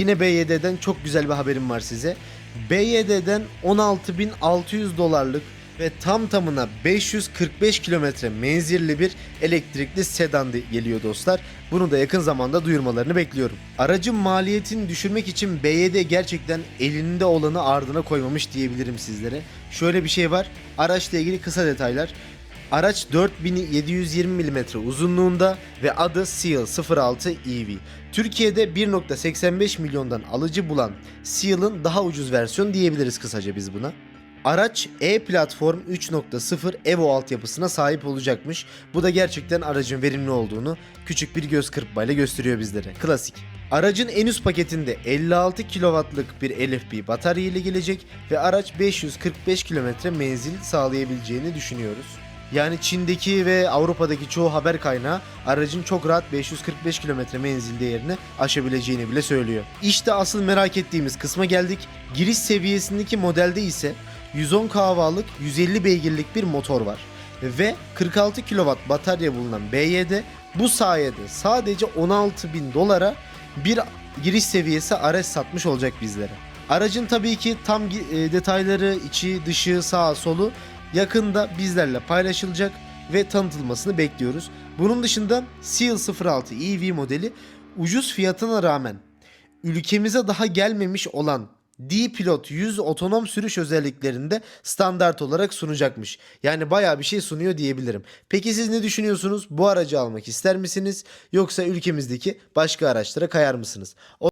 Yine BYD'den çok güzel bir haberim var size. BYD'den 16.600 dolarlık ve tam tamına 545 kilometre menzilli bir elektrikli sedan geliyor dostlar. Bunu da yakın zamanda duyurmalarını bekliyorum. Aracın maliyetini düşürmek için BYD gerçekten elinde olanı ardına koymamış diyebilirim sizlere. Şöyle bir şey var. Araçla ilgili kısa detaylar. Araç 4720 mm uzunluğunda ve adı Seal 06 EV. Türkiye'de 1.85 milyondan alıcı bulan Seal'ın daha ucuz versiyonu diyebiliriz kısaca biz buna. Araç E-Platform 3.0 Evo altyapısına sahip olacakmış. Bu da gerçekten aracın verimli olduğunu küçük bir göz kırpmayla gösteriyor bizlere. Klasik. Aracın en üst paketinde 56 kW'lık bir LFP batarya ile gelecek ve araç 545 km menzil sağlayabileceğini düşünüyoruz. Yani Çin'deki ve Avrupa'daki çoğu haber kaynağı aracın çok rahat 545 km menzil değerini aşabileceğini bile söylüyor. İşte asıl merak ettiğimiz kısma geldik. Giriş seviyesindeki modelde ise 110 kahvalık 150 beygirlik bir motor var. Ve 46 kW batarya bulunan BYD bu sayede sadece 16.000 dolara bir giriş seviyesi araç satmış olacak bizlere. Aracın tabii ki tam e, detayları, içi, dışı, sağa, solu yakında bizlerle paylaşılacak ve tanıtılmasını bekliyoruz. Bunun dışında Seal 06 EV modeli ucuz fiyatına rağmen ülkemize daha gelmemiş olan D-Pilot 100 otonom sürüş özelliklerinde standart olarak sunacakmış. Yani bayağı bir şey sunuyor diyebilirim. Peki siz ne düşünüyorsunuz? Bu aracı almak ister misiniz? Yoksa ülkemizdeki başka araçlara kayar mısınız? O